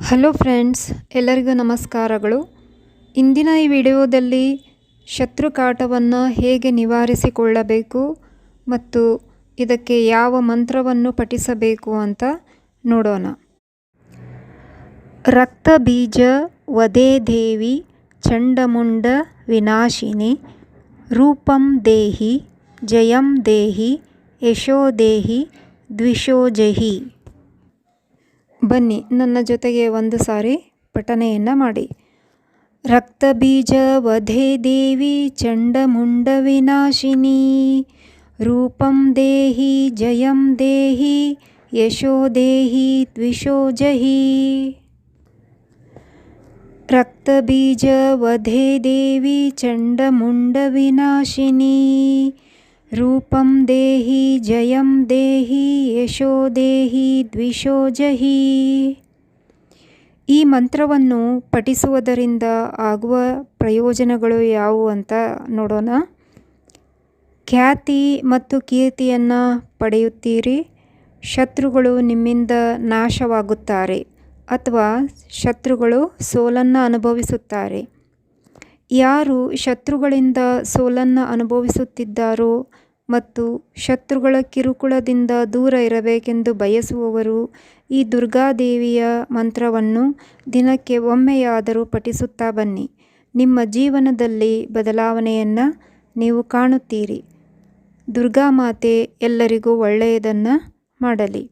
Hello friends ಎಲ್ಲರಿಗೂ ನಮಸ್ಕಾರಗಳು. ಇಂದಿನ ಈ ವಿಡಿಯೋದಲ್ಲಿ ಶತ್ರುಕಾಟವನ್ನು ಹೇಗೆ ನಿವಾರಿಸಿಕೊಳ್ಳಬೇಕು ಮತ್ತು ಇದಕ್ಕೆ ಯಾವ ಮಂತ್ರವನ್ನು ಪಠಿಸಬೇಕು ಅಂತ ನೋಡೋಣ. ರಕ್ತ ಬೀಜ ವದೇ ದೇವಿ, ಚಂಡಮುಂಡ ವಿನಾಶಿನಿ, ರೂಪಂ ದೇಹಿ, ಜಯಂ ದೇಹಿ, ಯಶೋ ದೇಹಿ ದ್ವಿಷೋಜಹಿ ಬನ್ನಿ, ನನ್ನ ಜೊತೆಗೆ ಒಂದು ಸಾರಿ ಪಠನೆಯನ್ನು ಮಾಡಿ. ರಕ್ತಬೀಜ ವಧೆ ದೇವಿ ಚಂಡಮುಂಡ ವಿನಾಶಿನಿ. ರೂಪಂ ದೇಹಿ, ಜಯಂ ದೇಹಿ, ಯಶೋ ದೇಹಿ ದ್ವಿಷೋಜಹಿ ರಕ್ತಬೀಜ ವಧೆ ದೇವಿ ಚಂಡಮುಂಡ ರೂಪಂ ದೇಹಿ ಜಯಂ ದೇಹಿ ಯಶೋ ದೇಹಿ ದ್ವಿಷೋಜಹಿ ಈ ಮಂತ್ರವನ್ನು ಪಠಿಸುವುದರಿಂದ ಆಗುವ ಪ್ರಯೋಜನಗಳು ಯಾವುವು ಅಂತ ನೋಡೋಣ. ಖ್ಯಾತಿ ಮತ್ತು ಕೀರ್ತಿಯನ್ನು ಪಡೆಯುತ್ತೀರಿ. ಶತ್ರುಗಳು ನಿಮ್ಮಿಂದ ನಾಶವಾಗುತ್ತಾರೆ ಅಥವಾ ಶತ್ರುಗಳು ಸೋಲನ್ನು ಅನುಭವಿಸುತ್ತಾರೆ. ಯಾರು ಶತ್ರುಗಳಿಂದ ಸೋಲನ್ನು ಅನುಭವಿಸುತ್ತಿದ್ದಾರೋ ಮತ್ತು ಶತ್ರುಗಳ ಕಿರುಕುಳದಿಂದ ದೂರ ಇರಬೇಕೆಂದು ಬಯಸುವವರು ಈ ದುರ್ಗಾದೇವಿಯ ಮಂತ್ರವನ್ನು ದಿನಕ್ಕೆ ಒಮ್ಮೆಯಾದರೂ ಪಠಿಸುತ್ತಾ ಬನ್ನಿ. ನಿಮ್ಮ ಜೀವನದಲ್ಲಿ ಬದಲಾವಣೆಯನ್ನು ನೀವು ಕಾಣುತ್ತೀರಿ. ದುರ್ಗಾಮಾತೆ ಎಲ್ಲರಿಗೂ ಒಳ್ಳೆಯದನ್ನು ಮಾಡಲಿ.